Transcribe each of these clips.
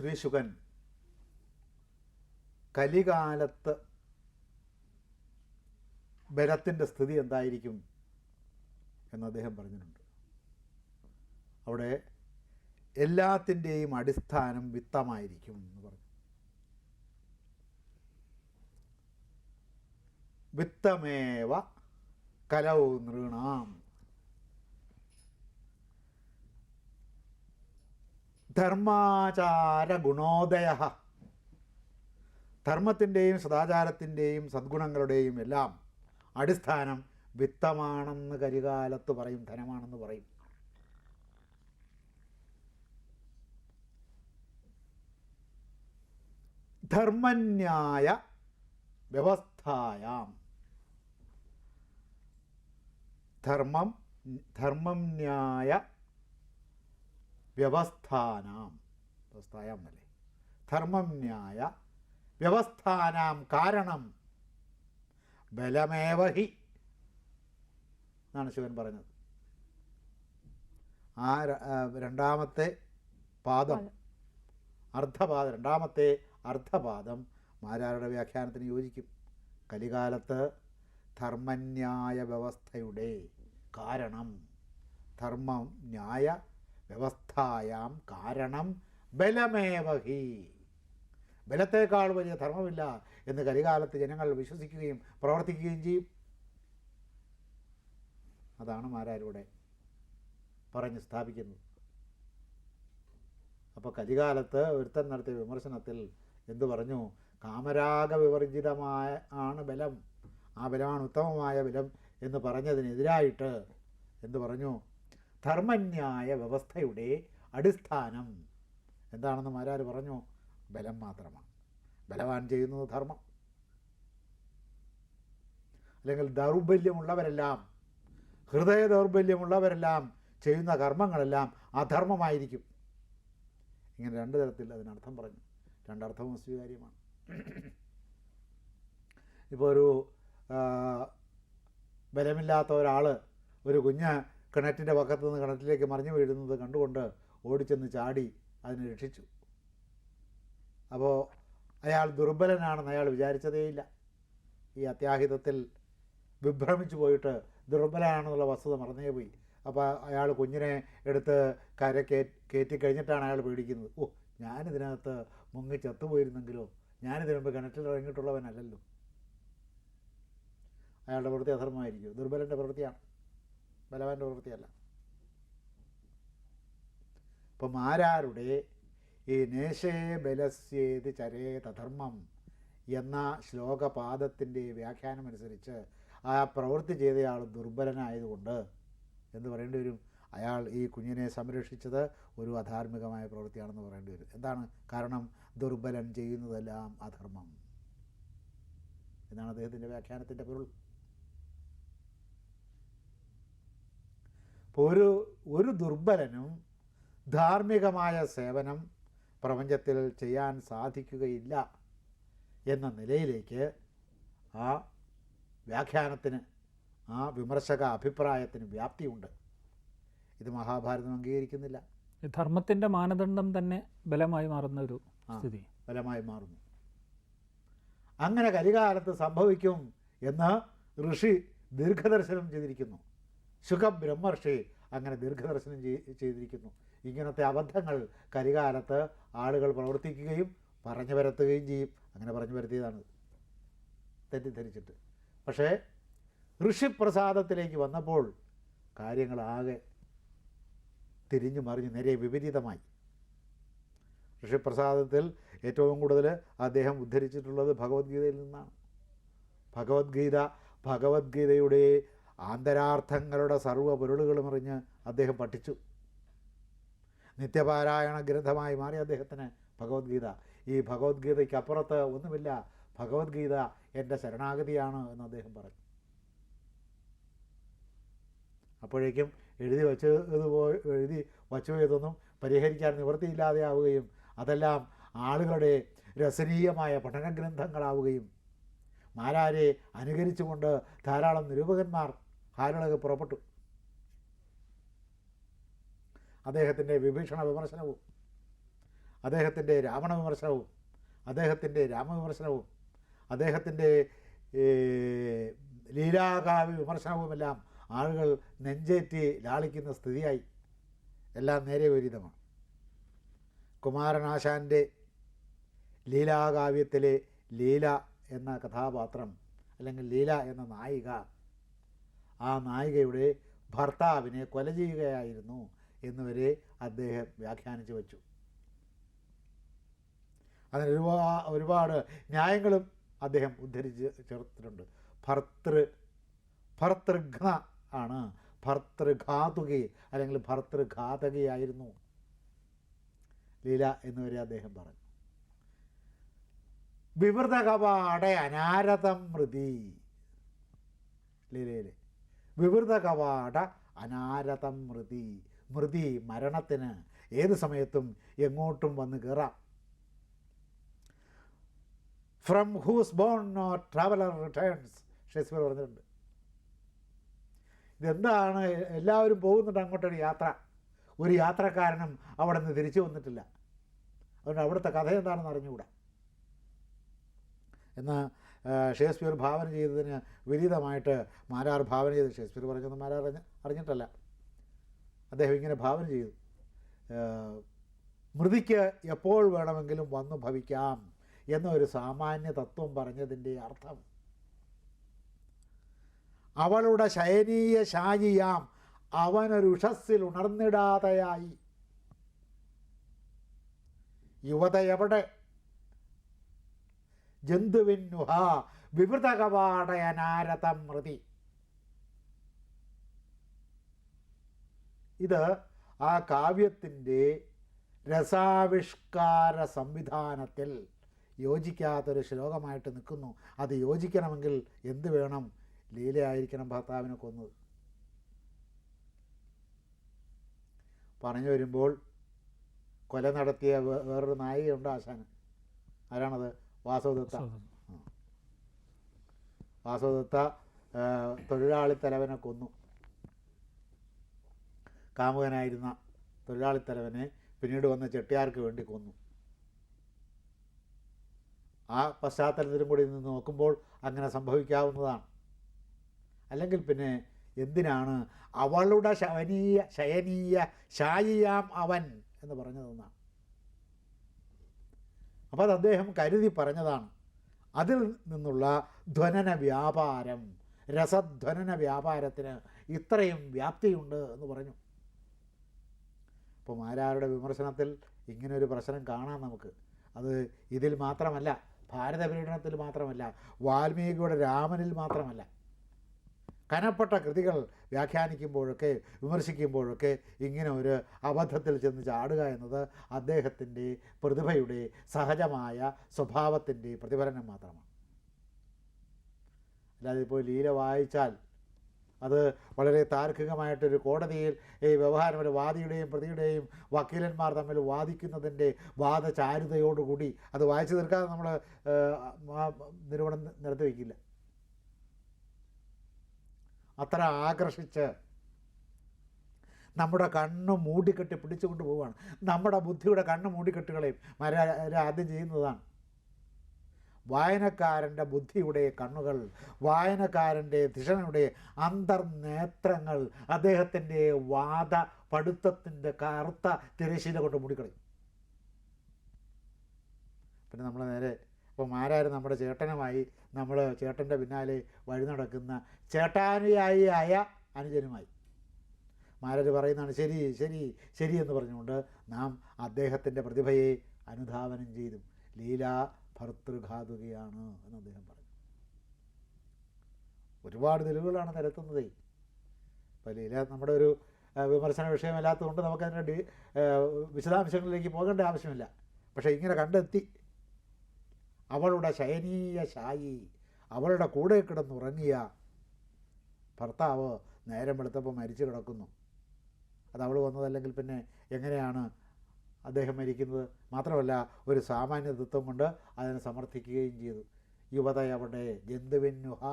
ശ്രീശുകൻ കലികാലത്ത് ബലത്തിന്റെ സ്ഥിതി എന്തായിരിക്കും എന്ന് അദ്ദേഹം പറഞ്ഞിട്ടുണ്ട്. അവിടെ എല്ലാത്തിന്റെയും അടിസ്ഥാനം വിത്തമായിരിക്കും എന്ന് പറഞ്ഞു. വിത്തമേവ കലൗ നൃണാം. ധർമാചാര ഗുണോദയ ധർമ്മത്തിന്റെയും സദാചാരത്തിന്റെയും സദ്ഗുണങ്ങളുടെയും എല്ലാം അടിസ്ഥാനം വിത്തമാണെന്ന് കരികാലത്ത് പറയും ധനമാണെന്ന് പറയും. ധർമ്മന്യായ വ്യവസ്ഥായാം. ധർമ്മം ധർമ്മം ന്യായ വ്യവസ്ഥാനാം. വ്യവസ്ഥായാം എന്നല്ലേ ധർമ്മം ന്യായ വ്യവസ്ഥാനാം കാരണം ബലമേവഹി എന്നാണ് ശിവൻ പറഞ്ഞത്. ആ ആ രണ്ടാമത്തെ പാദം അർദ്ധപാദം രണ്ടാമത്തെ അർദ്ധപാദം മാരാരുടെ വ്യാഖ്യാനത്തിന് യോജിക്കും? കലികാലത്ത് ധർമ്മന്യായ വ്യവസ്ഥയുടെ കാരണം ധർമ്മം ന്യായ വ്യവസ്ഥായാം കാരണം ബലമേവഹി ബലത്തേക്കാൾ വലിയ ധർമ്മമില്ല എന്ന് കലികാലത്ത് ജനങ്ങൾ വിശ്വസിക്കുകയും പ്രവർത്തിക്കുകയും ചെയ്യും. അതാണ് മാരാരുടെ പറഞ്ഞ് സ്ഥാപിക്കുന്നത്. അപ്പോൾ കലികാലത്ത് ഒരുത്തൻ നടത്തിയ വിമർശനത്തിൽ എന്തു പറഞ്ഞു? കാമരാഗ വിവർജിതമായ ആണ് ബലം. ആ ബലമാണ് ഉത്തമമായ ബലം എന്ന് പറഞ്ഞതിനെതിരായിട്ട് എന്തു പറഞ്ഞു? ധർമ്മന്യായ വ്യവസ്ഥയുടെ അടിസ്ഥാനം. എന്താണെന്ന് മാരാർ പറഞ്ഞു? ബലം മാത്രമാണ്. ബലവാൻ ചെയ്യുന്നത് ധർമ്മം. അല്ലെങ്കിൽ ദൗർബല്യമുള്ളവരെല്ലാം ഹൃദയ ദൗർബല്യമുള്ളവരെല്ലാം ചെയ്യുന്ന കർമ്മങ്ങളെല്ലാം അധർമ്മമായിരിക്കും. ഇങ്ങനെ രണ്ട് തരത്തിൽ അതിനർത്ഥം പറഞ്ഞു. രണ്ടർത്ഥവും സ്വീകാര്യമാണ് ഇപ്പോൾ ഒരു ബലമില്ലാത്ത ഒരാൾ ഒരു കുഞ്ഞ് കിണറ്റിന്റെ പക്കത്തു നിന്ന് കിണറ്റിലേക്ക് മറിഞ്ഞു വീഴുന്നത് കണ്ടുകൊണ്ട് ഓടിച്ചെന്ന് ചാടി അതിനെ രക്ഷിച്ചു. അപ്പോൾ അയാൾ ദുർബലനാണെന്ന് അയാൾ വിചാരിച്ചതേയില്ല ഈ അത്യാഹിതത്തിൽ വിഭ്രമിച്ചു പോയിട്ട് ദുർബലനാണെന്നുള്ള വസ്തുത മറന്നേ പോയി. അപ്പോൾ അയാൾ കുഞ്ഞിനെ എടുത്ത് കര കയറ്റി കഴിഞ്ഞിട്ടാണ് അയാൾ പേടിക്കുന്നത്. ഓ ഞാനിതിനകത്ത് മുങ്ങി ചത്തുപോയിരുന്നെങ്കിലോ? ഞാനിതിനു മുമ്പ് കിണറ്റിൽ ഇറങ്ങിയിട്ടുള്ളവനല്ലല്ലോ. അയാളുടെ പ്രവൃത്തി അധർമ്മമായിരിക്കും. ദുർബലന്റെ പ്രവൃത്തിയാണ്. ബലവാന്റെ പ്രവൃത്തിയല്ല. ഇപ്പം ആരാരുടെ? ഈ നേശേ ബലസ്യേത് ചരേ തധർമ്മം എന്ന ശ്ലോകപാദത്തിന്റെ വ്യാഖ്യാനമനുസരിച്ച് ആ പ്രവൃത്തി ചെയ്തയാൾ ദുർബലനായതുകൊണ്ട് എന്ന് പറയേണ്ടി വരും. അയാൾ ഈ കുഞ്ഞിനെ സംരക്ഷിച്ചത് ഒരു അധാർമികമായ പ്രവൃത്തിയാണെന്ന് പറയേണ്ടി വരും. എന്താണ് കാരണം? ദുർബലൻ ചെയ്യുന്നതെല്ലാം അധർമ്മം. എന്നാണ് അദ്ദേഹത്തിന്റെ വ്യാഖ്യാനത്തിന്റെ പൊരുൾ. ഒരു ഒരു ദുർബലനും ധാർമ്മികമായ സേവനം പ്രപഞ്ചത്തിൽ ചെയ്യാൻ സാധിക്കുകയില്ല എന്ന നിലയിലേക്ക് ആ വ്യാഖ്യാനത്തിന് ആ വിമർശക അഭിപ്രായത്തിന് വ്യാപ്തിയുണ്ട്. ഇത് മഹാഭാരതം അംഗീകരിക്കുന്നില്ല. ധർമ്മത്തിന്റെ മാനദണ്ഡം തന്നെ ബലമായി മാറുന്ന ഒരു സ്ഥിതി. ബലമായി മാറുന്നു. അങ്ങനെ കരികാലത്ത് സംഭവിക്കും എന്ന് ഋഷി ദീർഘദർശനം ചെയ്തിരിക്കുന്നു. ശുഖബ്രഹ്മർഷി അങ്ങനെ ദീർഘദർശനം ചെയ്തിരിക്കുന്നു. ഇങ്ങനത്തെ അബദ്ധങ്ങൾ കരികാലത്ത് ആളുകൾ പ്രവർത്തിക്കുകയും പറഞ്ഞു വരത്തുകയും ചെയ്യും. അങ്ങനെ പറഞ്ഞു വരുത്തിയതാണ് തെറ്റിദ്ധരിച്ചിട്ട്. പക്ഷേ ഋഷിപ്രസാദത്തിലേക്ക് വന്നപ്പോൾ കാര്യങ്ങളാകെ തിരിഞ്ഞു മറിഞ്ഞ് നേരെ വിപരീതമായി. ഋഷിപ്രസാദത്തിൽ ഏറ്റവും കൂടുതൽ അദ്ദേഹം ഉദ്ധരിച്ചിട്ടുള്ളത് ഭഗവത്ഗീതയിൽ നിന്നാണ്. ഭഗവത്ഗീത ഭഗവത്ഗീതയുടെ ആന്തരാർത്ഥങ്ങളുടെ സർവ പൊരുളുകളും അറിഞ്ഞ് അദ്ദേഹം പഠിച്ചു. നിത്യപാരായണ ഗ്രന്ഥമായി മാറി അദ്ദേഹത്തിന് ഭഗവത്ഗീത. ഈ ഭഗവത്ഗീതയ്ക്ക് അപ്പുറത്ത് ഒന്നുമില്ല. ഭഗവത്ഗീത എന്റെ ശരണാഗതിയാണ് എന്ന് അദ്ദേഹം പറഞ്ഞു. അപ്പോഴേക്കും എഴുതി വച്ചത് പോ എഴുതി വച്ചു പോയതൊന്നും പരിഹരിക്കാൻ നിവൃത്തിയില്ലാതെ ആവുകയും അതെല്ലാം ആളുകളുടെ രസനീയമായ പഠനഗ്രന്ഥങ്ങളാവുകയും മാരാരെ അനുകരിച്ചുകൊണ്ട് ധാരാളം നിരൂപകന്മാർ ഹാരളകെ പുറപ്പെട്ടു? അദ്ദേഹത്തിന്റെ വിഭീഷണ വിമർശനവും അദ്ദേഹത്തിന്റെ രാവണ വിമർശനവും അദ്ദേഹത്തിന്റെ രാമവിമർശനവും അദ്ദേഹത്തിന്റെ ലീലാകാവ്യ വിമർശനവുമെല്ലാം ആളുകൾ നെഞ്ചേറ്റി ലാളിക്കുന്ന സ്ഥിതിയായി. എല്ലാം നേരെ വിപരീതമാണ്. കുമാരനാശാന്റെ ലീലാകാവ്യത്തിലെ ലീല എന്ന കഥാപാത്രം അല്ലെങ്കിൽ ലീല എന്ന നായിക ആ നായികയുടെ ഭർത്താവിനെ കൊല ചെയ്യുകയായിരുന്നു എന്നുവരെ അദ്ദേഹം വ്യാഖ്യാനിച്ചു വച്ചു. അതിന് ഒരുപാട് ഒരുപാട് ന്യായങ്ങളും അദ്ദേഹം ഉദ്ധരിച്ച് ചേർത്തിട്ടുണ്ട്. ഭർത്തൃ ഭർത്തൃഘ്ന ആണ്. ഭർത്തൃഘാതുകി അല്ലെങ്കിൽ ഭർത്തൃഘാതകയായിരുന്നു ലീല എന്നുവരെ അദ്ദേഹം പറഞ്ഞു. വിവൃതകപാടെ അനാരതം മൃതി. ലീലയിലെ വിവൃത കവാട അനാരതം മൃതി. മൃതി മരണത്തിന് ഏത് സമയത്തും എങ്ങോട്ടും വന്ന് കയറാം. From whose bourne no traveller returns Shakespeare പറഞ്ഞിട്ടുണ്ട്. ഇതെന്താണ്? എല്ലാവരും പോകുന്നുണ്ട് അങ്ങോട്ടൊരു യാത്ര. ഒരു യാത്രക്കാരനും അവിടെ നിന്ന് തിരിച്ചു വന്നിട്ടില്ല. അതുകൊണ്ട് അവിടുത്തെ കഥ എന്താണെന്ന് അറിഞ്ഞുകൂടാ. എന്നാൽ ഷേക്സ്പിയർ ഭാവന ചെയ്തതിന് വിപരീതമായിട്ട് മാരാർ ഭാവന ചെയ്ത് ഷേക്സ്പിയർ പറഞ്ഞത് മാരാർ അറിഞ്ഞ അറിഞ്ഞിട്ടല്ല. അദ്ദേഹം ഇങ്ങനെ ഭാവന ചെയ്തു. മൃതിക്ക് എപ്പോൾ വേണമെങ്കിലും വന്നു ഭവിക്കാം എന്നൊരു സാമാന്യ തത്വം പറഞ്ഞതിന്റെ അർത്ഥം. അവളുടെ ശയനീയ ശായിയാം അവനൊരു ഉഷസ്സിൽ ഉണർന്നിടാതെയായി. യുവത എവിടെ ജന്തുവിന്നുഹ വിവൃത കവാടയനാരതം മൃതി. ഇത് ആ കാവ്യത്തിന്റെ രസാവിഷ്കാര സംവിധാനത്തിൽ യോജിക്കാത്തൊരു ശ്ലോകമായിട്ട് നിൽക്കുന്നു. അത് യോജിക്കണമെങ്കിൽ എന്ത് വേണം? ലീലയായിരിക്കണം ഭർത്താവിനെ കൊന്നത്. പറഞ്ഞു വരുമ്പോൾ കൊല നടത്തിയ വേറൊരു നായികയുണ്ട് ആശാന്. ആരാണത്? വാസവദത്ത വാസവദത്ത തൊഴിലാളി തലവനെ കൊന്നു. കാമുകനായിരുന്ന തൊഴിലാളി തലവനെ പിന്നീട് വന്ന ചെട്ടിയാർക്ക് വേണ്ടി കൊന്നു. ആ പശ്ചാത്തലത്തിലും കൂടി നിന്ന് നോക്കുമ്പോൾ അങ്ങനെ സംഭവിക്കാവുന്നതാണ്. അല്ലെങ്കിൽ പിന്നെ എന്തിനാണ് അവളുടെ ശവനീയ ശയനീയ ശായിയാം അവൻ എന്ന് പറഞ്ഞതെന്നാണ്. അപ്പോൾ അത് അദ്ദേഹം കരുതി പറഞ്ഞതാണ്. അതിൽ നിന്നുള്ള ധ്വനന വ്യാപാരം രസധ്വനന വ്യാപാരത്തിന് ഇത്രയും വ്യാപ്തിയുണ്ട് എന്ന് പറഞ്ഞു. അപ്പോൾ മാരാരുടെ വിമർശനത്തിൽ ഇങ്ങനൊരു പ്രശ്നം കാണാം നമുക്ക്? അത് ഇതിൽ മാത്രമല്ല ഭാരത പര്യടനത്തിൽ മാത്രമല്ല വാൽമീകിയുടെ രാമനിൽ മാത്രമല്ല. കനപ്പെട്ട കൃതികൾ വ്യാഖ്യാനിക്കുമ്പോഴൊക്കെ വിമർശിക്കുമ്പോഴൊക്കെ ഇങ്ങനെ ഒരു അബദ്ധത്തിൽ ചെന്ന് ചാടുക എന്നത് അദ്ദേഹത്തിന്റെ പ്രതിഭയുടെ സഹജമായ സ്വഭാവത്തിന്റെ പ്രതിഫലനം മാത്രമാണ്. അല്ലാതെ ഇപ്പോൾ ലീല വായിച്ചാൽ അത് വളരെ താർക്കികമായിട്ടൊരു കോടതിയിൽ ഈ വ്യവഹാരം ഒരു വാദിയുടെയും പ്രതിയുടെയും വക്കീലന്മാർ തമ്മിൽ വാദിക്കുന്നതിന്റെ വാദചാരുതയോടുകൂടി അത് വായിച്ചു തീർക്കാതെ നമ്മൾ നിരൂപണം നിരത്തി വയ്ക്കില്ല. അത്ര ആകർഷിച്ച് നമ്മുടെ കണ്ണ് മൂടിക്കെട്ടി പിടിച്ചുകൊണ്ട് പോവുകയാണ്. നമ്മുടെ ബുദ്ധിയുടെ കണ്ണ് മൂടിക്കെട്ടുകളെയും മര ആദ്യം ചെയ്യുന്നതാണ്. വായനക്കാരന്റെ ബുദ്ധിയുടെ കണ്ണുകൾ വായനക്കാരന്റെ ധിഷണയുടെ അന്തർനേത്രങ്ങൾ അദ്ദേഹത്തിന്റെ വാദ പഠിത്തത്തിന്റെ കറുത്ത തിരശീല കൊണ്ട് മൂടിക്കളയും. പിന്നെ നമ്മൾ നേരെ അപ്പോൾ മാരാര് നമ്മുടെ ചേട്ടനുമായി നമ്മൾ ചേട്ടന്റെ പിന്നാലെ വഴി നടക്കുന്ന ചേട്ടാനുയായി ആയ അനുജനുമായി. മാരാര് പറയുന്നതാണ് ശരി ശരി ശരി എന്ന് പറഞ്ഞുകൊണ്ട് നാം അദ്ദേഹത്തിന്റെ പ്രതിഭയെ അനുധാവനം ചെയ്തു. ലീല ഭർത്തൃഘാതുകയാണ് എന്ന് അദ്ദേഹം പറഞ്ഞു. ഒരുപാട് തെളിവുകളാണ് നിരത്തുന്നതേ അപ്പോൾ ലീല നമ്മുടെ ഒരു വിമർശന വിഷയമല്ലാത്തതുകൊണ്ട് നമുക്കതിന്റെ വിശദാംശങ്ങളിലേക്ക് പോകേണ്ട ആവശ്യമില്ല. പക്ഷേ ഇങ്ങനെ കണ്ടെത്തി അവളുടെ ശയനീയ ശായി അവളുടെ കൂടെ കിടന്നുറങ്ങിയ ഭർത്താവ് നേരം വെളുത്തപ്പോൾ മരിച്ചു കിടക്കുന്നു. അത് അവൾ വന്നതല്ലെങ്കിൽ പിന്നെ എങ്ങനെയാണ് അദ്ദേഹം മരിക്കുന്നത്? മാത്രമല്ല ഒരു സാമാന്യ തത്വം കൊണ്ട് അതിനെ സമർത്ഥിക്കുകയും ചെയ്തു. യുവതയവിടെ ജന്തുവിന്നുഹ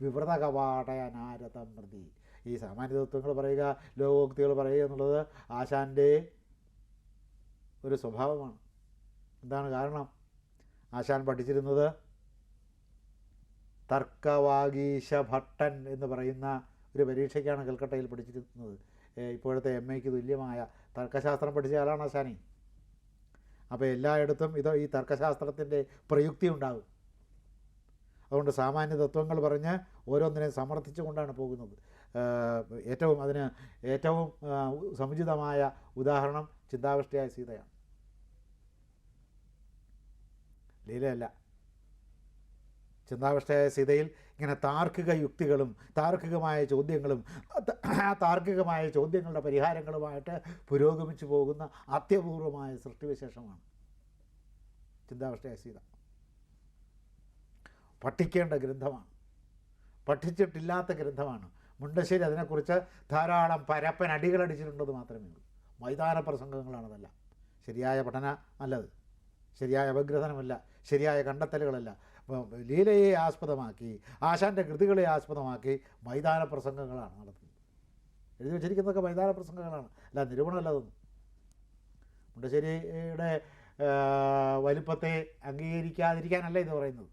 വിവൃത കവാടയനാരതം പ്രതി ഈ സാമാന്യ തത്വങ്ങൾ പറയുക ലോകോക്തികൾ പറയുക എന്നുള്ളത് ആശാന്റെ ഒരു സ്വഭാവമാണ്. എന്താണ് കാരണം? ആശാൻ പഠിച്ചിരുന്നത്? തർക്കവാഗീശ ഭട്ടൻ എന്ന് പറയുന്ന ഒരു പരീക്ഷയ്ക്കാണ് കൽക്കട്ടയിൽ പഠിച്ചിരുന്നത്. ഇപ്പോഴത്തെ എം എക്ക് തുല്യമായ തർക്കശാസ്ത്രം പഠിച്ച ആളാണ് ആശാനി. അപ്പോൾ എല്ലായിടത്തും ഇത് ഈ തർക്കശാസ്ത്രത്തിന്റെ പ്രയുക്തി ഉണ്ടാകും. അതുകൊണ്ട് സാമാന്യ തത്വങ്ങൾ പറഞ്ഞ് ഓരോന്നിനെ സമർത്ഥിച്ചുകൊണ്ടാണ് പോകുന്നത്. ഏറ്റവും അതിന് ഏറ്റവും സമുചിതമായ ഉദാഹരണം ചിന്താവിഷ്ടയായ സീതയാണ്. ലീലയല്ല. ചിന്താവിഷ്ടയായ സീതയിൽ ഇങ്ങനെ താർക്കിക യുക്തികളും താർക്കികമായ ചോദ്യങ്ങളും ആ താർക്കികമായ ചോദ്യങ്ങളുടെ പരിഹാരങ്ങളുമായിട്ട് പുരോഗമിച്ചു പോകുന്ന അത്യപൂർവമായ സൃഷ്ടിവിശേഷമാണ് ചിന്താവിഷ്ടയായ സീത. പഠിക്കേണ്ട ഗ്രന്ഥമാണ്. പഠിച്ചിട്ടില്ലാത്ത ഗ്രന്ഥമാണ്. മുണ്ടശ്ശേരി അതിനെക്കുറിച്ച് ധാരാളം പരപ്പൻ അടികളടിച്ചിട്ടുണ്ടെന്ന് മാത്രമേ ഉള്ളൂ. മൈതാന പ്രസംഗങ്ങളാണതല്ല. ശരിയായ പഠന അല്ലത് ശരിയായ അപഗ്രഥനമല്ല. ശരിയായ കണ്ടെത്തലുകളല്ല. ലീലയെ ആസ്പദമാക്കി ആശാന്റെ കൃതികളെ ആസ്പദമാക്കി മൈതാന പ്രസംഗങ്ങളാണ് നടത്തുന്നത്. എഴുതി വെച്ചിരിക്കുന്നതൊക്കെ മൈതാന പ്രസംഗങ്ങളാണ്. അല്ല നിരൂപണമല്ല അതൊന്നും. മുണ്ടശ്ശേരിയുടെ വലിപ്പത്തെ അംഗീകരിക്കാതിരിക്കാനല്ല ഇത് പറയുന്നത്.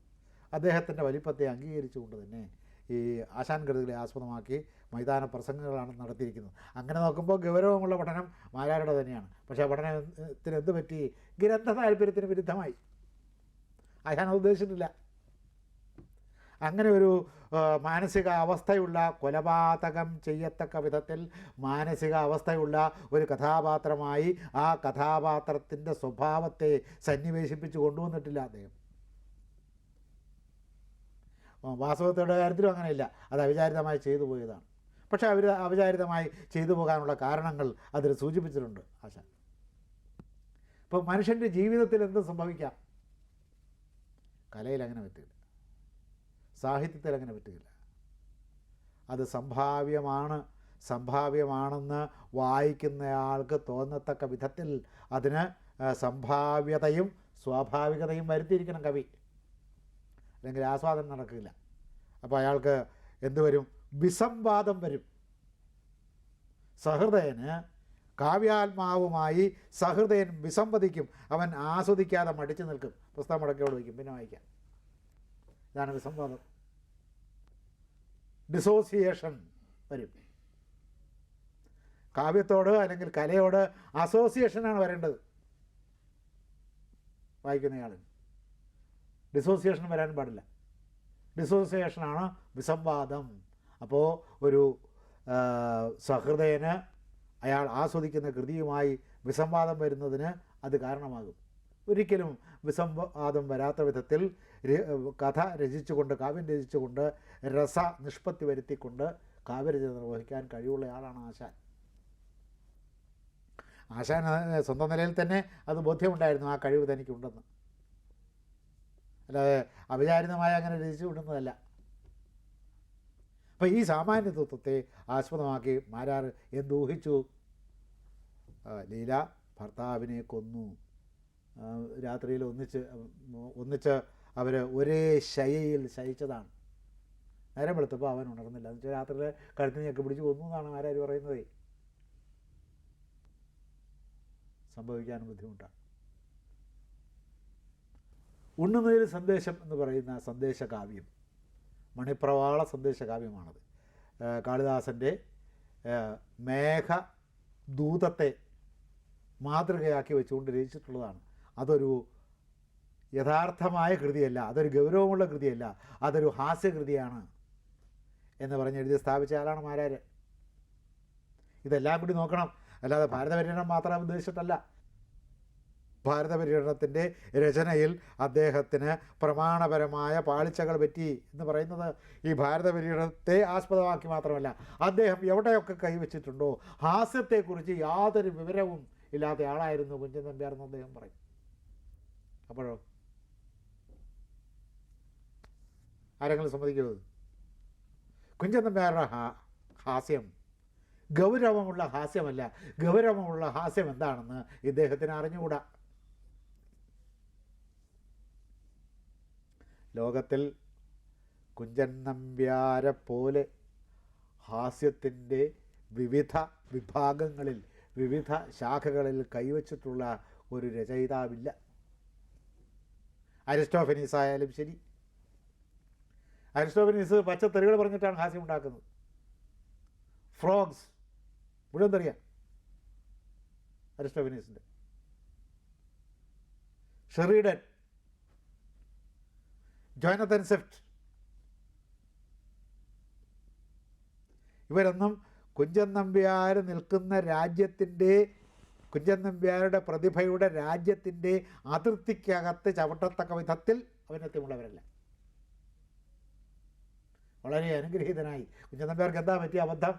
അദ്ദേഹത്തിന്റെ വലിപ്പത്തെ അംഗീകരിച്ചുകൊണ്ട് തന്നെ ഈ ആശാൻ കൃതികളെ ആസ്പദമാക്കി മൈതാന പ്രസംഗങ്ങളാണ് നടത്തിയിരിക്കുന്നത്. അങ്ങനെ നോക്കുമ്പോൾ ഗൗരവമുള്ള പഠനം മാരാരുടെ തന്നെയാണ്. പക്ഷേ പഠനത്തിന് എന്ത് പറ്റി? ഗ്രന്ഥ താല്പര്യത്തിന് വിരുദ്ധമായി. ആശാൻ അത് ഉദ്ദേശിച്ചിട്ടില്ല. അങ്ങനെ ഒരു മാനസിക അവസ്ഥയുള്ള കൊലപാതകം ചെയ്യത്തക്ക വിധത്തിൽ മാനസിക അവസ്ഥയുള്ള ഒരു കഥാപാത്രമായി ആ കഥാപാത്രത്തിന്റെ സ്വഭാവത്തെ സന്നിവേശിപ്പിച്ച് കൊണ്ടുവന്നിട്ടില്ല അദ്ദേഹം. ആ, വാസ്തവത്തിയുടെ കാര്യത്തിലും അങ്ങനെയില്ല. അത് അവിചാരിതമായി ചെയ്തു പോയതാണ്. പക്ഷേ അവർ അവിചാരിതമായി ചെയ്തു പോകാനുള്ള കാരണങ്ങൾ അതിൽ സൂചിപ്പിച്ചിട്ടുണ്ട് ആശ ഇപ്പോൾ മനുഷ്യന്റെ ജീവിതത്തിൽ എന്ത് സംഭവിക്കാം? കലയിൽ അങ്ങനെ പറ്റില്ല സാഹിത്യത്തിൽ അങ്ങനെ പറ്റുകയില്ല അത് സംഭാവ്യമാണ് സംഭാവ്യമാണെന്ന് വായിക്കുന്നയാൾക്ക് തോന്നത്തക്ക വിധത്തിൽ അതിന് സംഭാവ്യതയും സ്വാഭാവികതയും വരുത്തിയിരിക്കണം കവി. അല്ലെങ്കിൽ ആസ്വാദനം നടക്കില്ല. അപ്പോൾ അയാൾക്ക് എന്ത് വരും? വിസംവാദം വരും. സഹൃദയന് കാവ്യാത്മാവുമായി സഹൃദയൻ വിസംവദിക്കും. അവൻ ആസ്വദിക്കാതെ മടിച്ചു നിൽക്കും. പുസ്തകം മുടക്കിയോട് വയ്ക്കും. പിന്നെ വായിക്കാം. ഇതാണ് വിസംവാദം ഡിസോസിയേഷൻ വരും. കാവ്യത്തോട് അല്ലെങ്കിൽ കലയോട് അസോസിയേഷനാണ് വരേണ്ടത്. വായിക്കുന്നയാളിന് ഡിസോസിയേഷൻ വരാൻ പാടില്ല. ഡിസോസിയേഷനാണ് വിസംവാദം. അപ്പോൾ ഒരു സഹൃദയന് അയാൾ ആസ്വദിക്കുന്ന കൃതിയുമായി വിസംവാദം വരുന്നതിന് അത് കാരണമാകും. ഒരിക്കലും വിസംവാദം വരാത്ത വിധത്തിൽ കഥ രചിച്ചുകൊണ്ട് കാവ്യം രചിച്ചുകൊണ്ട് രസ നിഷ്പത്തി വരുത്തിക്കൊണ്ട് കാവ്യരചന നിർവഹിക്കാൻ കഴിവുള്ള ആളാണ് ആശാൻ. ആശാൻ സ്വന്തം നിലയിൽ തന്നെ അത് ബോധ്യമുണ്ടായിരുന്നു ആ കഴിവ് തനിക്കുണ്ടെന്ന്. അല്ലാതെ അവിചാരിതമായി അങ്ങനെ രചിച്ചു വിടുന്നതല്ല. അപ്പം ഈ സാമാന്യ തത്വത്തെ ആസ്പദമാക്കി മാരാർ എന്തൂഹിച്ചു ലീല ഭർത്താവിനെ കൊന്നു. രാത്രിയിൽ ഒന്നിച്ച് ഒന്നിച്ച് അവർ ഒരേ ശയയിൽ ശയിച്ചതാണ്. നേരം വെളുത്തപ്പോൾ അവൻ ഉണർന്നില്ല. എന്ന് വെച്ചാൽ രാത്രിയിൽ ഞെക്കി പിടിച്ച് കൊന്നു എന്നാണ് ആരാരും പറയുന്നത്? സംഭവിക്കാൻ ബുദ്ധിമുട്ടാണ്. ഉണ്ണുന്നതിൽ സന്ദേശം എന്ന് പറയുന്ന സന്ദേശകാവ്യം മണിപ്രവാള സന്ദേശകാവ്യമാണത്. കാളിദാസന്റെ മേഘദൂതത്തെ മേഘ ദൂതത്തെ മാതൃകയാക്കി വെച്ചുകൊണ്ട് രചിച്ചിട്ടുള്ളതാണ്. അതൊരു യഥാർത്ഥമായ കൃതിയല്ല അതൊരു ഗൗരവമുള്ള കൃതിയല്ല അതൊരു ഹാസ്യകൃതിയാണ് എന്ന് പറഞ്ഞ് എഴുതി സ്ഥാപിച്ച ആളാണ് മാരാര്. ഇതെല്ലാം കൂടി നോക്കണം. അല്ലാതെ ഭാരതപര്യടനം മാത്രം ഉദ്ദേശിച്ചിട്ടല്ല. ഭാരതപര്യടനത്തിന്റെ രചനയിൽ അദ്ദേഹത്തിന് പ്രമാണപരമായ പാളിച്ചകൾ പറ്റി എന്ന് പറയുന്നത് ഈ ഭാരതപര്യടനത്തെ ആസ്പദമാക്കി മാത്രമല്ല അദ്ദേഹം എവിടെയൊക്കെ കൈവച്ചിട്ടുണ്ടോ ഹാസ്യത്തെക്കുറിച്ച് യാതൊരു വിവരവും ഇല്ലാത്ത ആളായിരുന്നു കുഞ്ചൻ നമ്പ്യാർ എന്ന് അദ്ദേഹം പറയും. അപ്പോഴോ? ആരെങ്കിലും സമ്മതിക്കരുത്. കുഞ്ചൻ നമ്പ്യാരുടെ ഹാസ്യം ഗൗരവമുള്ള ഹാസ്യമല്ല ഗൗരവമുള്ള ഹാസ്യം എന്താണെന്ന് ഇദ്ദേഹത്തിന് അറിഞ്ഞുകൂടാ. ലോകത്തിൽ കുഞ്ചൻ നമ്പ്യാരെ പോലെ ഹാസ്യത്തിന്റെ വിവിധ വിഭാഗങ്ങളിൽ വിവിധ ശാഖകളിൽ കൈവച്ചിട്ടുള്ള ഒരു രചയിതാവില്ല. അരിസ്റ്റോഫനീസ് ആയാലും ശരി. അരിസ്റ്റോഫനീസ് പച്ചത്തെറികൾ പറഞ്ഞിട്ടാണ് ഹാസ്യം ഉണ്ടാക്കുന്നത്. ഫ്രോഗ്സ് മുഴുവൻ തെറിയാം. അരിസ്റ്റോഫനീസിന്റെ ഷെറീഡൻ. ജോനത്തൻ സെഫ്റ്റ് ഇവരൊന്നും കുഞ്ചൻ നമ്പ്യാർ നിൽക്കുന്ന രാജ്യത്തിന്റെ കുഞ്ചൻ നമ്പ്യാരുടെ പ്രതിഭയുടെ രാജ്യത്തിന്റെ അതിർത്തിക്കകത്ത് ചവിട്ടത്തക്ക വിധത്തിൽ ഔന്നത്യമുള്ളവരല്ല വളരെ അനുഗ്രഹീതനായി. കുഞ്ചൻ നമ്പ്യാർക്ക് എന്താ പറ്റിയ അബദ്ധം?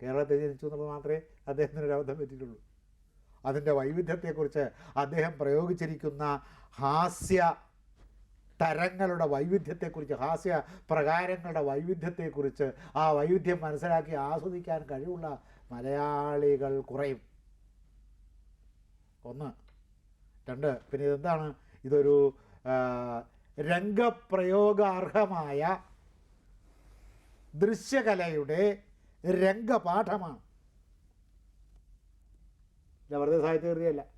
കേരളത്തിൽ ജനിച്ചു എന്നുള്ളത് മാത്രമേ അദ്ദേഹത്തിന് ഒരു അബദ്ധം പറ്റിയിട്ടുള്ളൂ. അതിന്റെ വൈവിധ്യത്തെക്കുറിച്ച് അദ്ദേഹം പ്രയോഗിച്ചിരിക്കുന്ന ഹാസ്യ തരങ്ങളുടെ വൈവിധ്യത്തെക്കുറിച്ച് ഹാസ്യ പ്രകാരങ്ങളുടെ വൈവിധ്യത്തെക്കുറിച്ച് ആ വൈവിധ്യം മനസ്സിലാക്കി ആസ്വദിക്കാൻ കഴിവുള്ള മലയാളികൾ കുറയും. ഒന്ന്. രണ്ട്. പിന്നെ ഇതെന്താണ്? ഇതൊരു രംഗപ്രയോഗാർഹമായ ദൃശ്യകലയുടെ രംഗപാഠമാണ്. ഞാൻ വെറുതെ സാഹിത്യകൃതിയല്ല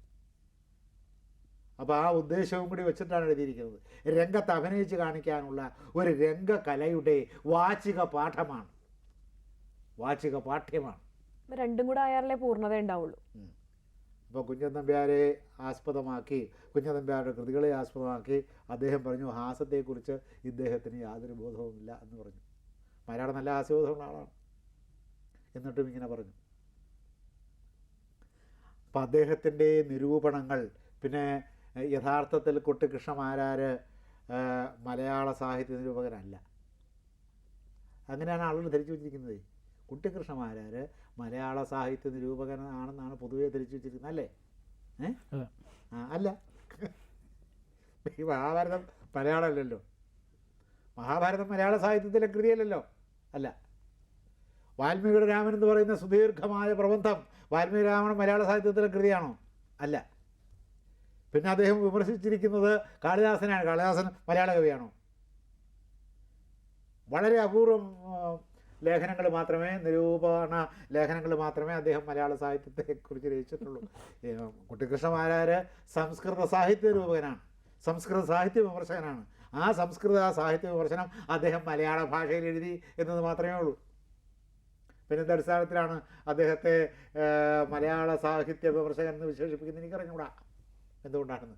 അപ്പോൾ ആ ഉദ്ദേശവും കൂടി വെച്ചിട്ടാണ് എഴുതിയിരിക്കുന്നത്. രംഗത്ത് അഭിനയിച്ച് കാണിക്കാനുള്ള ഒരു രംഗകലയുടെ വാചിക പാഠമാണ്. വാചിക പാഠ്യമാണ്. രണ്ടും കൂടെ ആയാലേ പൂർണത ഉണ്ടാവുള്ളൂ. അപ്പോൾ കുഞ്ഞൻ നമ്പ്യാരെ ആസ്പദമാക്കി കുഞ്ഞന്തമ്പ്യാരുടെ കൃതികളെ ആസ്പദമാക്കി അദ്ദേഹം പറഞ്ഞു ഹാസ്യത്തെക്കുറിച്ച് ഇദ്ദേഹത്തിന് യാതൊരു ബോധവുമില്ല എന്ന് പറഞ്ഞു. മലയാളം നല്ല ഹാസ്യബോധമുള്ള ആളാണ്. എന്നിട്ടും ഇങ്ങനെ പറഞ്ഞു. അപ്പം അദ്ദേഹത്തിന്റെ നിരൂപണങ്ങൾ പിന്നെ യഥാർത്ഥത്തിൽ കുട്ടിക്കൃഷ്ണമാരാർ മലയാള സാഹിത്യ നിരൂപകനല്ല അങ്ങനെയാണ് ആളുകൾ ധരിച്ചു വച്ചിരിക്കുന്നത്. കുട്ടിക്കൃഷ്ണമാരാർ മലയാള സാഹിത്യ നിരൂപകനാണെന്നാണ് പൊതുവെ ധരിച്ചു വച്ചിരിക്കുന്നത് അല്ലേ. ആ അല്ല. ഈ മഹാഭാരതം മലയാളമല്ലല്ലോ. മഹാഭാരതം മലയാള സാഹിത്യത്തിലെ കൃതിയല്ലല്ലോ. അല്ല. വാൽമീകിയുടെ രാമൻ എന്ന് പറയുന്ന സുദീർഘമായ പ്രബന്ധം വാൽമീകി രാമൻ മലയാള സാഹിത്യത്തിലെ കൃതിയാണോ? അല്ല. പിന്നെ അദ്ദേഹം വിമർശിച്ചിരിക്കുന്നത് കാളിദാസനാണ് കാളിദാസൻ മലയാള കവിയാണോ? വളരെ അപൂർവം ലേഖനങ്ങൾ മാത്രമേ നിരൂപണ ലേഖനങ്ങൾ മാത്രമേ അദ്ദേഹം മലയാള സാഹിത്യത്തെക്കുറിച്ച് രചിച്ചിട്ടുള്ളൂ. കുട്ടിക്കൃഷ്ണമാരാർ സംസ്കൃത സാഹിത്യ രൂപകനാണ്. സംസ്കൃത സാഹിത്യ വിമർശകനാണ്. ആ സംസ്കൃത സാഹിത്യ വിമർശനം അദ്ദേഹം മലയാള ഭാഷയിൽ എഴുതി എന്നത് മാത്രമേ ഉള്ളൂ. പിന്നെ അടിസ്ഥാനത്തിലാണ് അദ്ദേഹത്തെ മലയാള സാഹിത്യ വിമർശകൻ എന്ന് വിശേഷിപ്പിക്കുന്നത് എനിക്കറിഞ്ഞൂടാ. എന്തുകൊണ്ടാണെന്ന്?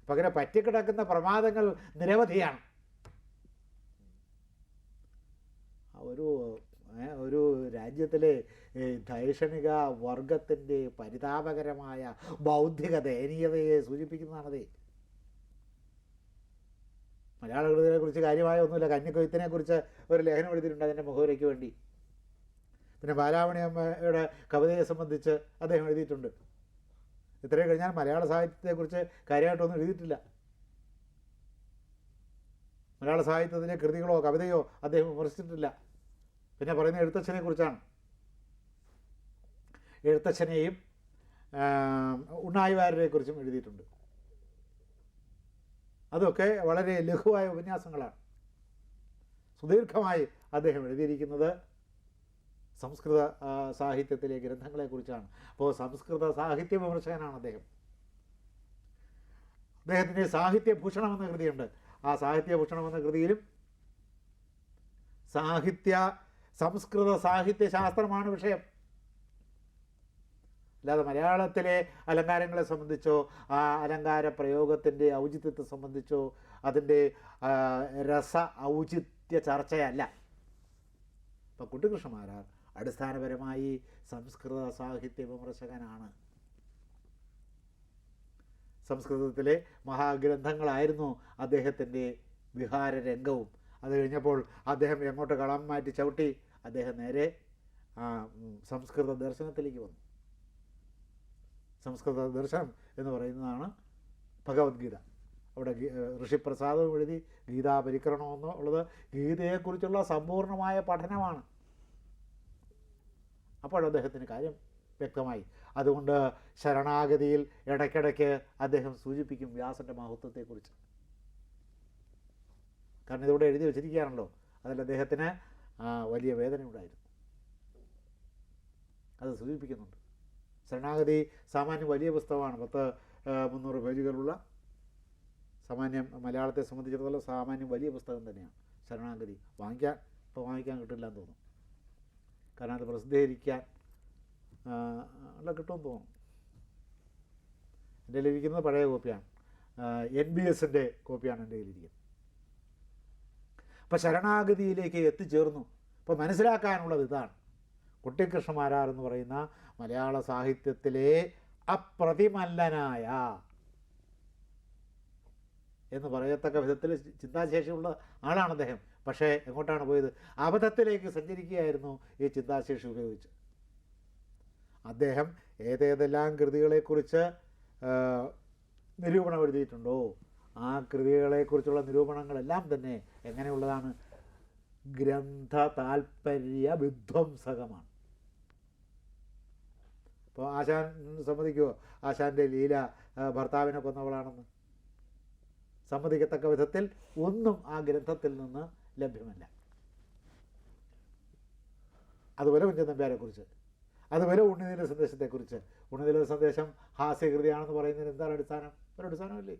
അപ്പം അങ്ങനെ പറ്റിക്കിടക്കുന്ന പ്രമാദങ്ങൾ നിരവധിയാണ്. ഒരു ഒരു രാജ്യത്തിലെ ദൈക്ഷണിക വർഗത്തിന്റെ പരിതാപകരമായ ബൗദ്ധിക ദയനീയതയെ സൂചിപ്പിക്കുന്നതാണത്. മലയാള കൃതികളെ കുറിച്ച് കാര്യമായ ഒന്നുമില്ല. കഞ്ഞിക്കൊയ്ത്തിനെ കുറിച്ച് ഒരു ലേഖനം എഴുതിയിട്ടുണ്ട് അതിന്റെ മുഖവരയ്ക്ക് വേണ്ടി. പിന്നെ ബാലാമണി അമ്മയുടെ കവിതയെ സംബന്ധിച്ച് അദ്ദേഹം എഴുതിയിട്ടുണ്ട്. ഇത്രയും കഴിഞ്ഞാൽ മലയാള സാഹിത്യത്തെക്കുറിച്ച് കാര്യമായിട്ടൊന്നും എഴുതിയിട്ടില്ല. മലയാള സാഹിത്യത്തിലെ കൃതികളോ കവിതയോ അദ്ദേഹം വിമർശിച്ചിട്ടില്ല. പിന്നെ പറയുന്ന എഴുത്തച്ഛനെ കുറിച്ചാണ്. എഴുത്തച്ഛനെയും ഉണ്ണായിവാരരെ കുറിച്ചും എഴുതിയിട്ടുണ്ട്. അതൊക്കെ വളരെ ലഘുവായ ഉപന്യാസങ്ങളാണ്. സുദീർഘമായി അദ്ദേഹം എഴുതിയിരിക്കുന്നത് സംസ്കൃത സാഹിത്യത്തിലെ ഗ്രന്ഥങ്ങളെക്കുറിച്ചാണ്. അപ്പോൾ സംസ്കൃത സാഹിത്യ വിമർശകനാണ് അദ്ദേഹം. അദ്ദേഹത്തിന്റെ സാഹിത്യഭൂഷണം എന്ന കൃതിയുണ്ട്. ആ സാഹിത്യഭൂഷണം എന്ന കൃതിയിലും സാഹിത്യ സംസ്കൃത സാഹിത്യ ശാസ്ത്രമാണ് വിഷയം. അല്ലാതെ മലയാളത്തിലെ അലങ്കാരങ്ങളെ സംബന്ധിച്ചോ ആ അലങ്കാര പ്രയോഗത്തിന്റെ ഔചിത്യത്തെ സംബന്ധിച്ചോ അതിന്റെ രസ ഔചിത്യ ചർച്ചയല്ല. ഇപ്പം കുട്ടികൃഷ്ണമാരാർ അടിസ്ഥാനപരമായി സംസ്കൃത സാഹിത്യ വിമർശകനാണ്. സംസ്കൃതത്തിലെ മഹാഗ്രന്ഥങ്ങളായിരുന്നു അദ്ദേഹത്തിന്റെ വിഹാര രംഗവും അത് കഴിഞ്ഞപ്പോൾ അദ്ദേഹം എങ്ങോട്ട് കളം മാറ്റി ചവിട്ടി അദ്ദേഹം നേരെ സംസ്കൃത ദർശനത്തിലേക്ക് വന്നു. സംസ്കൃത ദർശനം എന്ന് പറയുന്നതാണ് ഭഗവത്ഗീത. അവിടെ ഋഷിപ്രസാദവും എഴുതി ഗീതാ ഉള്ളത് ഗീതയെക്കുറിച്ചുള്ള സമ്പൂർണമായ പഠനമാണ്. അപ്പോൾ അദ്ദേഹത്തിന് കാര്യം വ്യക്തമായി. അതുകൊണ്ട് ശരണാഗതിയിൽ ഇടയ്ക്കിടയ്ക്ക് അദ്ദേഹം സൂചിപ്പിക്കും വ്യാസന്റെ മഹത്വത്തെക്കുറിച്ച്. കാരണം ഇതിവിടെ എഴുതി വച്ചിരിക്കുകയാണല്ലോ. അതിൽ അദ്ദേഹത്തിന് വലിയ വേദന ഉണ്ടായിരുന്നു അത് സൂചിപ്പിക്കുന്നുണ്ട്. ശരണാഗതി സാമാന്യം വലിയ പുസ്തകമാണ്. പത്ത് മുന്നൂറ് പേജുകളുള്ള സാമാന്യം മലയാളത്തെ സംബന്ധിച്ചിടത്തോളം സാമാന്യം വലിയ പുസ്തകം തന്നെയാണ്. ശരണാഗതി വാങ്ങിക്കാൻ ഇപ്പോൾ വാങ്ങിക്കാൻ കിട്ടില്ല എന്ന് തോന്നുന്നു. കാരണം അത് പ്രസിദ്ധീകരിക്കാൻ ഉള്ള കിട്ടുമെന്ന് തോന്നുന്നു എന്റെ കയ്യിലിരിക്കുന്നത് പഴയ കോപ്പിയാണ്. എൻ ബി എസിന്റെ കോപ്പിയാണ് എന്റെ കയ്യിലിരിക്കുന്നത് അപ്പോൾ ശരണാഗതിയിലേക്ക് എത്തിച്ചേർന്നു. ഇപ്പോൾ മനസ്സിലാക്കാനുള്ളത് ഇതാണ്. കുട്ടിക്കൃഷ്ണമാരാർ എന്ന് പറയുന്ന മലയാള സാഹിത്യത്തിലെ അപ്രതിമല്ലനായ എന്ന് പറയത്തക്ക വിധത്തിൽ ചിന്താശേഷിയുള്ള ആളാണ് അദ്ദേഹം. പക്ഷേ എങ്ങോട്ടാണ് പോയത്? അബദ്ധത്തിലേക്ക് സഞ്ചരിക്കുകയായിരുന്നു ഈ ചിന്താശേഷി ഉപയോഗിച്ച്. അദ്ദേഹം ഏതേതെല്ലാം കൃതികളെക്കുറിച്ച് നിരൂപണം എഴുതിയിട്ടുണ്ടോ? ആ കൃതികളെക്കുറിച്ചുള്ള നിരൂപണങ്ങളെല്ലാം തന്നെ എങ്ങനെയുള്ളതാണ്? ഗ്രന്ഥ താൽപ്പര്യ വിധ്വംസകമാണ്. അപ്പോൾ ആശാൻ സമ്മതിക്കുമോ ആശാന്റെ ലീല ഭർത്താവിനെ കൊന്നവളാണെന്ന്? സമ്മതിക്കത്തക്ക വിധത്തിൽ ഒന്നും ആ ഗ്രന്ഥത്തിൽ നിന്ന് ലഭ്യമല്ല. അതുപോലെ നമ്പ്യാരെക്കുറിച്ച് അതുപോലെ ഉണ്ണിനീല സന്ദേശത്തെക്കുറിച്ച് ഉണ്ണിനീല സന്ദേശം ഹാസ്യകൃതിയാണെന്ന് പറയുന്നതിന് എന്താണ് അടിസ്ഥാനം? ഒരു അടിസ്ഥാനമല്ലേ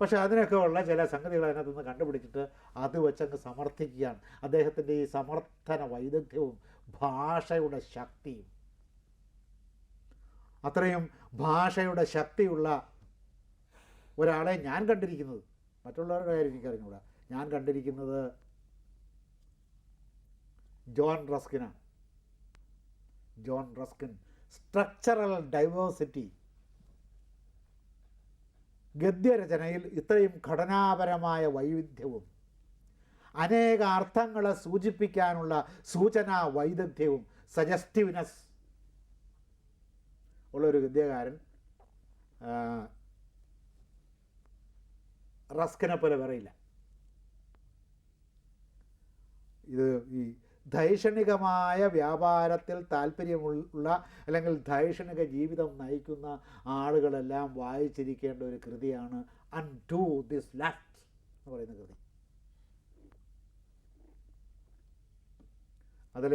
പക്ഷെ അതിനൊക്കെ ഉള്ള ചില സംഗതികൾ അതിനകത്ത് നിന്ന് കണ്ടുപിടിച്ചിട്ട് അത് വെച്ചങ്ങ് സമർത്ഥിക്കുകയാണ്. അദ്ദേഹത്തിന്റെ ഈ സമർത്ഥന വൈദഗ്ധ്യവും ഭാഷയുടെ ശക്തിയും. അത്രയും ഭാഷയുടെ ശക്തിയുള്ള ഒരാളെ ഞാൻ കണ്ടിരിക്കുന്നത്. മറ്റുള്ളവരുടെ കാര്യം എനിക്ക് അറിഞ്ഞൂടാ. ഞാൻ കണ്ടിരിക്കുന്നത് ജോൺ റസ്കിനാണ്. ജോൺ റസ്കിൻ സ്ട്രക്ചറൽ ഡൈവേഴ്സിറ്റി ഗദ്യരചനയിൽ ഇത്രയും ഘടനാപരമായ വൈവിധ്യവും അനേക അർത്ഥങ്ങളെ സൂചിപ്പിക്കാനുള്ള സൂചനാ വൈദഗ്ധ്യവും സജസ്റ്റീവ്നെസ് ഉള്ളൊരു ഗദ്യകാരൻ റസ്കിനെ പോലെ വേറെയില്ല. ഇത് ഈ ധൈഷണികമായ വ്യാപാരത്തിൽ താല്പര്യമുള്ള അല്ലെങ്കിൽ ധൈഷണിക ജീവിതം നയിക്കുന്ന ആളുകളെല്ലാം വായിച്ചിരിക്കേണ്ട ഒരു കൃതിയാണ് അൺ ടു ദിസ് ലാസ്റ്റ് എന്ന് പറയുന്ന കൃതി. അതിൽ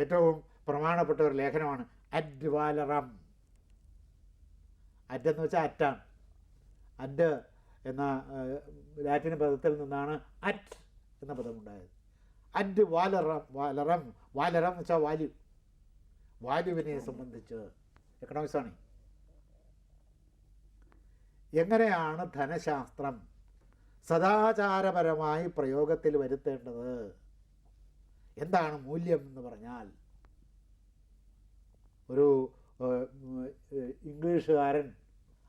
ഏറ്റവും പ്രമാണപ്പെട്ട ഒരു ലേഖനമാണ് അഡ് വാലറം എന്ന് വെച്ചാൽ അറ്റാണ്. അഡ് എന്ന ലാറ്റിൻ പദത്തിൽ നിന്നാണ് അറ്റ് എന്ന പദമുണ്ടായത്. അറ്റ് വാലറം വാലറം വാലറം എന്ന് വെച്ചാൽ വാല്യു വാല്യുവിനെ സംബന്ധിച്ച് എക്കണോമിക്സ് ആണ്. എങ്ങനെയാണ് ധനശാസ്ത്രം സദാചാരപരമായി പ്രയോഗത്തിൽ വരുത്തേണ്ടത്? എന്താണ് മൂല്യം എന്ന് പറഞ്ഞാൽ? ഒരു ഇംഗ്ലീഷുകാരൻ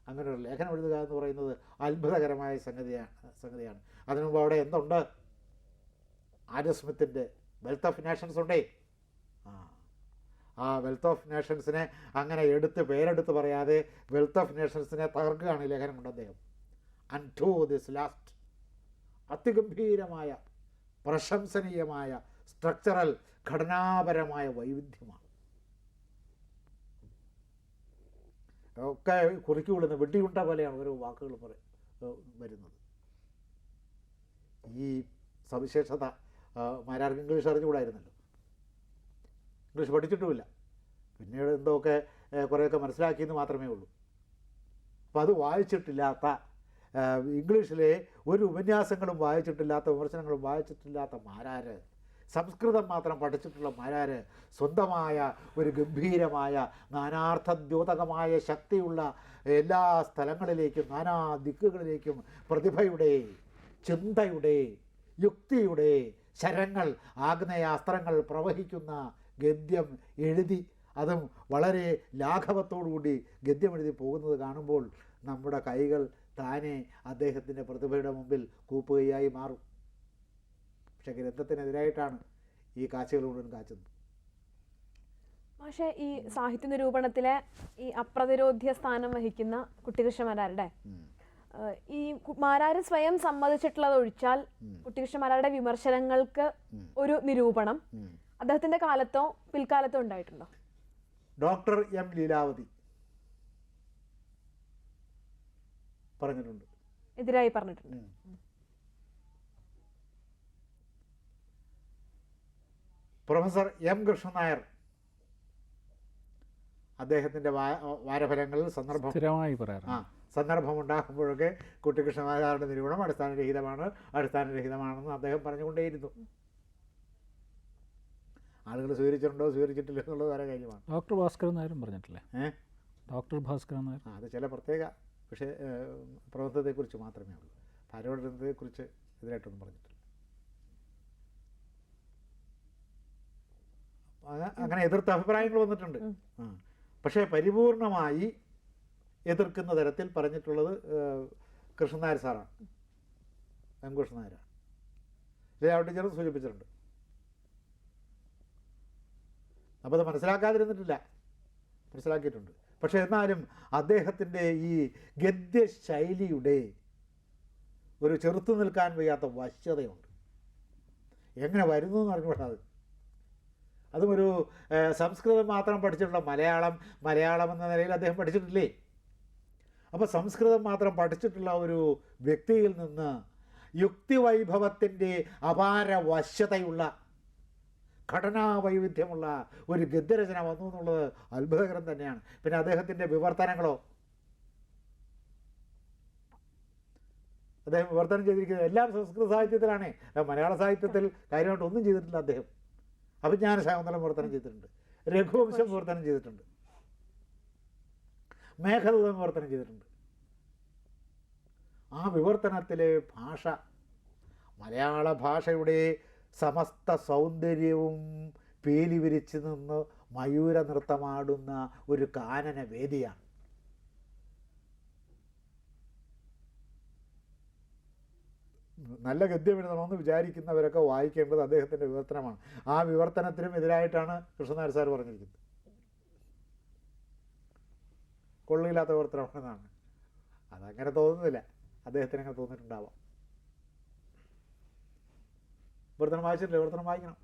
അങ്ങനെ ഒരു ലേഖനം എഴുതുക എന്ന് പറയുന്നത് അത്ഭുതകരമായ സംഗതിയാണ് സംഗതിയാണ്. അതിനു മുമ്പ് അവിടെ എന്തുണ്ട്? ആര്യസ്മിത്തിന്റെ വെൽത്ത് ഓഫ് നേഷൻസ് ഉണ്ടേ. ആ ആ വെൽത്ത് ഓഫ് നേഷൻസിനെ അങ്ങനെ എടുത്ത് പേരെടുത്ത് പറയാതെ വെൽത്ത് ഓഫ് നേഷൻസിനെ തകർക്കുകയാണ് ഈ ലേഖനം കൊണ്ട് അദ്ദേഹം. ടു ദിസ് ലാസ്റ്റ് അതിഗംഭീരമായ പ്രശംസനീയമായ സ്ട്രക്ചറൽ ഘടനാപരമായ വൈവിധ്യമാണ്. ഒക്കെ കുറിക്കുകൊള്ളുന്ന വെടിയുണ്ട പോലെയാണ് ഓരോ വാക്കുകൾ പറ ഏഹ് വരുന്നത്. ഈ സവിശേഷത മാരാർക്ക് ഇംഗ്ലീഷ് അറിഞ്ഞുകൂടായിരുന്നല്ലോ? ഇംഗ്ലീഷ് പഠിച്ചിട്ടുമില്ല. പിന്നീട് എന്തൊക്കെ കുറേയൊക്കെ മനസ്സിലാക്കിയെന്ന് മാത്രമേ ഉള്ളൂ. അപ്പം അത് വായിച്ചിട്ടില്ലാത്ത ഇംഗ്ലീഷിലെ ഒരു ഉപന്യാസങ്ങളും വായിച്ചിട്ടില്ലാത്ത വിമർശനങ്ങളും വായിച്ചിട്ടില്ലാത്ത മാരാര് സംസ്കൃതം മാത്രം പഠിച്ചിട്ടുള്ള മാരാര് സ്വന്തമായ ഒരു ഗംഭീരമായ നാനാർത്ഥദ്യോതകമായ ശക്തിയുള്ള എല്ലാ സ്ഥലങ്ങളിലേക്കും നാനാ ദിക്കുകളിലേക്കും പ്രതിഭയുടെ ചിന്തയുടെ യുക്തിയുടെ ശരങ്ങൾ ആഗ്നേയാസ്ത്രങ്ങൾ പ്രവഹിക്കുന്ന ഗദ്യം എഴുതി അതും വളരെ ലാഘവത്തോടുകൂടി ഗദ്യം എഴുതി പോകുന്നത് കാണുമ്പോൾ നമ്മുടെ കൈകൾ താനെ അദ്ദേഹത്തിന്റെ പ്രതിഭയുടെ മുമ്പിൽ കൂപ്പുകയായി മാറും. പക്ഷെ ഗ്രന്ഥത്തിനെതിരായിട്ടാണ് ഈ കാച്ചുകൾ മുഴുവൻ കാച്ചുന്നത് പക്ഷേ ഈ സാഹിത്യ നിരൂപണത്തിലെ ഈ അപ്രതിരോധ്യ സ്ഥാനം വഹിക്കുന്ന കുട്ടികൃഷ്ണമാരാരുടെ ഈ മാരാര് സ്വയം സമ്മതിച്ചിട്ടുള്ളത് ഒഴിച്ചാൽ കുട്ടികൃഷ്ണമാരാരുടെ വിമർശനങ്ങൾക്ക് ഒരു നിരൂപണം അദ്ദേഹത്തിന്റെ കാലത്തോ പിൽക്കാലത്തോ ഉണ്ടായിട്ടുണ്ടോ? ഡോക്ടർ എം ലീലാവതി പറഞ്ഞിട്ടുണ്ട്. എതിരായി പറഞ്ഞിട്ടുണ്ട്. പ്രൊഫസർ എം കൃഷ്ണനായർ. അദ്ദേഹത്തിന്റെ വാ വാരഫലങ്ങളിൽ സന്ദർഭം സ്ഥിരമായി ആ പറയാറുണ്ട് സന്ദർഭമുണ്ടാകുമ്പോഴൊക്കെ കുട്ടികൃഷ്ണമാരാരുടെ നിരൂപണം അടിസ്ഥാനരഹിതമാണ് അടിസ്ഥാനരഹിതമാണെന്ന് അദ്ദേഹം പറഞ്ഞുകൊണ്ടേയിരുന്നു. ആളുകൾ സ്വീകരിച്ചിട്ടുണ്ടോ സ്വീകരിച്ചിട്ടില്ല എന്നുള്ളത് വേറെ കാര്യമാണ്. ഡോക്ടർ ഭാസ്കരൻ നായരും പറഞ്ഞിട്ടില്ലേ? ഏഹ് ഡോക്ടർ ഭാസ്കരൻ നായർ. ആ അത് ചില പ്രത്യേക പക്ഷേ പ്രബന്ധത്തെക്കുറിച്ച് മാത്രമേ ഉള്ളൂ. ഭാരവഗ്രന്ഥത്തെക്കുറിച്ച് ഇതിനായിട്ടൊന്നും പറഞ്ഞിട്ടില്ല. അങ്ങനെ എതിർത്ത അഭിപ്രായങ്ങൾ വന്നിട്ടുണ്ട് പക്ഷേ പരിപൂർണമായി എതിർക്കുന്ന തരത്തിൽ പറഞ്ഞിട്ടുള്ളത് കൃഷ്ണനായർ സാറാണ്. എം കൃഷ്ണനായരാണ് ജയാവ ടീച്ചർ സൂചിപ്പിച്ചിട്ടുണ്ട്. അപ്പോൾ അത് മനസ്സിലാക്കാതിരുന്നിട്ടില്ല. മനസ്സിലാക്കിയിട്ടുണ്ട്. പക്ഷേ എന്നാലും അദ്ദേഹത്തിന്റെ ഈ ഗദ്യശൈലിയുടെ ഒരു ചെറുത്തു നിൽക്കാൻ വയ്യാത്ത വശ്യതയുണ്ട്. എങ്ങനെ വരുന്നു എന്ന് അറിഞ്ഞുകൂടാ അത് ഒരു സംസ്കൃതം മാത്രം പഠിച്ചിട്ടുള്ള മലയാളം മലയാളം എന്ന നിലയിൽ അദ്ദേഹം പഠിച്ചിട്ടില്ലേ? അപ്പോൾ സംസ്കൃതം മാത്രം പഠിച്ചിട്ടുള്ള ഒരു വ്യക്തിയിൽ നിന്ന് യുക്തിവൈഭവത്തിന്റെ അപാര വശ്യതയുള്ള ഘടനാവൈവിധ്യമുള്ള ഒരു ഗദ്യരചന വന്നു എന്നുള്ളത് അത്ഭുതകരം തന്നെയാണ്. പിന്നെ അദ്ദേഹത്തിന്റെ വിവർത്തനങ്ങളോ? അദ്ദേഹം വിവർത്തനം ചെയ്തിരിക്കുന്നത് എല്ലാം സംസ്കൃത സാഹിത്യത്തിലാണ്. മലയാള സാഹിത്യത്തിൽ കാര്യമായിട്ട് ഒന്നും ചെയ്തിട്ടില്ല അദ്ദേഹം. അഭിജ്ഞാന ശാകുന്തളം വിവർത്തനം ചെയ്തിട്ടുണ്ട്. രഘുവംശം വിവർത്തനം ചെയ്തിട്ടുണ്ട്. മേഘദൂതം വിവർത്തനം ചെയ്തിട്ടുണ്ട്. ആ വിവർത്തനത്തിലെ ഭാഷ മലയാള ഭാഷയുടെ സമസ്ത സൗന്ദര്യവും പേലി വിരിച്ചു നിന്ന് മയൂര നൃത്തമാടുന്ന ഒരു കാനന വേദിയാണ് നല്ല ഗദ്യം എഴുതണമെന്ന് വിചാരിക്കുന്നവരൊക്കെ വായിക്കേണ്ടത് അദ്ദേഹത്തിന്റെ വിവർത്തനമാണ്. ആ വിവർത്തനത്തിനും എതിരായിട്ടാണ് കൃഷ്ണനായർ സാർ പറഞ്ഞിരിക്കുന്നത്. കൊള്ളില്ലാത്ത എന്നാണ്. അതങ്ങനെ തോന്നുന്നില്ല. അദ്ദേഹത്തിന് അങ്ങനെ തോന്നിയിട്ടുണ്ടാവാം. വിവർത്തനം വായിച്ചിട്ടില്ല. വിവർത്തനം വായിക്കണം.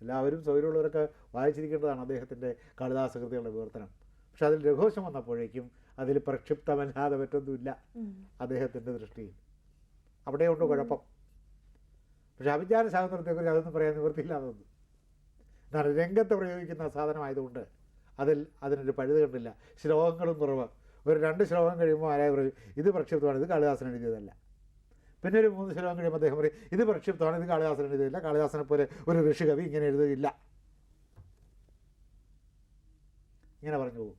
എല്ലാവരും സൗകര്യമുള്ളവരൊക്കെ വായിച്ചിരിക്കേണ്ടതാണ് അദ്ദേഹത്തിന്റെ കാളിദാസകൃതികളുടെ വിവർത്തനം. പക്ഷെ അതിൽ രഘോഷം വന്നപ്പോഴേക്കും അതിൽ പ്രക്ഷിപ്തമല്ലാതെ പറ്റൊന്നുമില്ല ഉം. അദ്ദേഹത്തിന്റെ ദൃഷ്ടിയിൽ. അവിടെയുണ്ട് കുഴപ്പം. പക്ഷെ അഭിജ്ഞാന സ്വാതന്ത്ര്യത്തെക്കുറിച്ച് അതൊന്നും പറയാൻ നിവൃത്തിയില്ലാതെ ഒന്നും എന്താണ് രംഗത്ത് പ്രയോഗിക്കുന്ന സാധനമായതുകൊണ്ട് അതിൽ അതിനൊരു പഴുത് കണ്ടില്ല ശ്ലോകങ്ങളും കുറവ്. ഒരു രണ്ട് ശ്ലോകം കഴിയുമ്പോൾ ആരായ പറയും ഇത് പ്രക്ഷിപ്തമാണ് ഇത് കാളിദാസൻ എഴുതിയതല്ല. പിന്നെ ഒരു മൂന്ന് ശ്ലോകം കഴിയുമ്പോൾ അദ്ദേഹം പറയും ഇത് പ്രക്ഷിപ്തമാണ് ഇത് കാളിദാസൻ എഴുതിയതില്ല. കാളിദാസനെ പോലെ ഒരു ഋഷികവി ഇങ്ങനെ എഴുതുകയില്ല. ഇങ്ങനെ പറഞ്ഞു പോകും.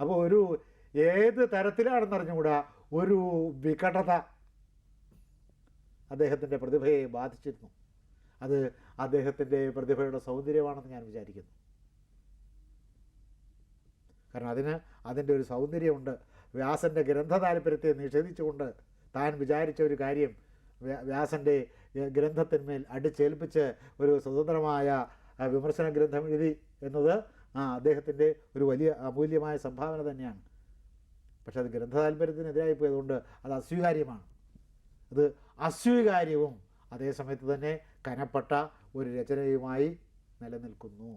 അപ്പോൾ ഒരു ഏത് തരത്തിലാണെന്നറിഞ്ഞുകൂടാ? ഒരു വികടത അദ്ദേഹത്തിന്റെ പ്രതിഭയെ ബാധിച്ചിരുന്നു. അത് അദ്ദേഹത്തിന്റെ പ്രതിഭയുടെ സൗന്ദര്യമാണെന്ന് ഞാൻ വിചാരിക്കുന്നു. കാരണം അതിന് അതിന്റെ ഒരു സൗന്ദര്യമുണ്ട്. വ്യാസന്റെ ഗ്രന്ഥ താല്പര്യത്തെ നിഷേധിച്ചുകൊണ്ട് താൻ വിചാരിച്ച ഒരു കാര്യം വ്യാ- വ്യാസന്റെ ഗ്രന്ഥത്തിന്മേൽ അടിച്ചേൽപ്പിച്ച് ഒരു സ്വതന്ത്രമായ വിമർശന ഗ്രന്ഥം എഴുതി എന്നത് ആ അദ്ദേഹത്തിന്റെ ഒരു വലിയ അമൂല്യമായ സംഭാവന തന്നെയാണ്. പക്ഷേ അത് ഗ്രന്ഥ താല്പര്യത്തിനെതിരായി പോയതുകൊണ്ട് അത് അസ്വീകാര്യമാണ്. അത് അസ്വീകാര്യവും അതേസമയത്ത് തന്നെ കനപ്പെട്ട ഒരു രചനയുമായി നിലനിൽക്കുന്നു.